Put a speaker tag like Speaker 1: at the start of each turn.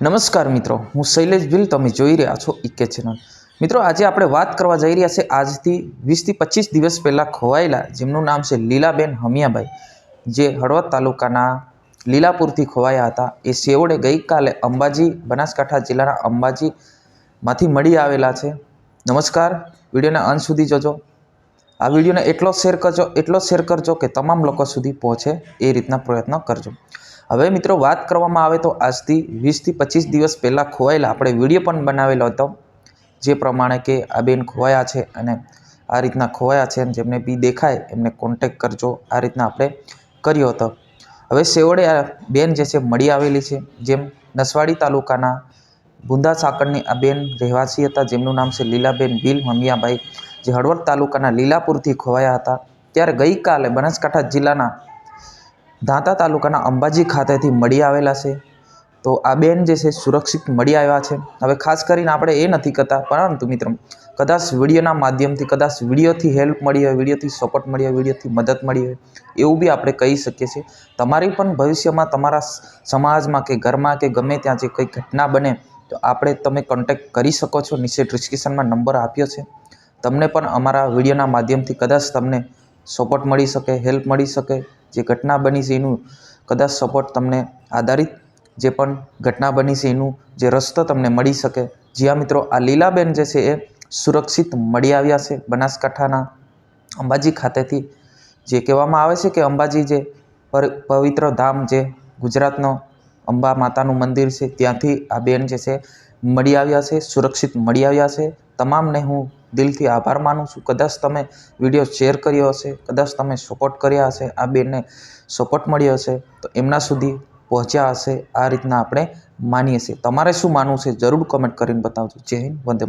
Speaker 1: નમસ્કાર મિત્રો, હું શૈલેષ ભીલ, તમે જોઈ રહ્યા છો ઈકે ચેનલ. મિત્રો, આજે આપણે વાત કરવા જઈ રહ્યા છે આજથી વીસથી પચીસ દિવસ પહેલાં ખોવાયેલા, જેમનું નામ છે લીલાબેન હમિયાભાઈ, જે હળવદ તાલુકાના લીલાપુરથી ખોવાયા હતા. એ સેવડે ગઈકાલે અંબાજી, બનાસકાંઠા જિલ્લાના અંબાજીમાંથી મળી આવેલા છે. નમસ્કાર, વિડીયોના અંત સુધી જોજો. આ વિડીયોને એટલો શેર કરજો, એટલો શેર કરજો કે તમામ લોકો સુધી પહોંચે એ રીતના પ્રયત્ન કરજો. હવે મિત્રો વાત કરવામાં આવે તો આજથી વીસથી પચીસ દિવસ પહેલાં ખોવાયેલા આપણે વીડિયો પણ બનાવેલો હતો, જે પ્રમાણે કે આ બેન ખોવાયા છે અને આ રીતના ખોવાયા છે અને જેમને બી દેખાય એમને કોન્ટેક કરજો, આ રીતના આપણે કર્યો હતો. હવે સેવડે આ બેન જે છે મળી આવેલી છે, જેમ નસવાડી તાલુકાના બુંદા સાકળની આ બેન રહેવાસી હતા, જેમનું નામ છે લીલાબેન ભીલ મમિયાભાઈ, જે હળવદ તાલુકાના લીલાપુરથી ખોવાયા હતા. ત્યારે ગઈકાલે બનાસકાંઠા જિલ્લાના દાંતા તાલુકાના અંબાજી ખાતેથી મળી આવેલા છે. તો આ બેન જે છે સુરક્ષિત મળી આવ્યા છે. હવે ખાસ કરીને આપણે એ નથી કરતા પરંતુ મિત્રો, કદાચ વિડીયોના માધ્યમથી, કદાચ વિડીયોથી હેલ્પ મળી હોય, વિડીયોથી સપોર્ટ મળી હોય, વિડીયોથી મદદ મળી હોય, એવું બી આપણે કહી શકીએ છીએ. તમારી પણ ભવિષ્યમાં, તમારા સમાજમાં કે ઘરમાં કે ગમે ત્યાં જે કંઈ ઘટના બને, તો આપણે તમે કોન્ટેક્ટ કરી શકો છો. નીચે ડિસ્ક્રિપ્શનમાં નંબર આપ્યો છે. તમને પણ અમારા વિડીયોના માધ્યમથી કદાચ તમને સપોર્ટ મળી શકે હેલ્પ મળી શકે. જે ઘટના બની છે એનું કદાચ સપોર્ટ તમને આધારિત જે પણ ઘટના બની છે એનું જે રસ્તો તમને મળી શકે. જ્યાં મિત્રો આ લીલાબેન જે છે એ સુરક્ષિત મળી આવ્યા છે બનાસકાંઠાના અંબાજી ખાતેથી. જે કહેવામાં આવે છે કે અંબાજી જે પવિત્ર ધામ જે ગુજરાતનો અંબા માતાનું મંદિર છે, ત્યાંથી આ બેન જે છે મળી આવ્યા છે, સુરક્ષિત મળી આવ્યા છે. તમામને હું દિલથી આભાર માનું છું. કદાચ તમે વીડિયો શેર કર્યો હશે, કદાચ તમે સપોર્ટ કર્યા હશે, આ બેનને સપોર્ટ મળ્યો હશે, તો એમના સુધી પહોંચ્યા હશે. આ રીતના આપણે માનીએ છીએ. તમારે શું માનવું છે? જરૂર કમેન્ટ કરીને બતાવજો. જય હિન્દ, વંદે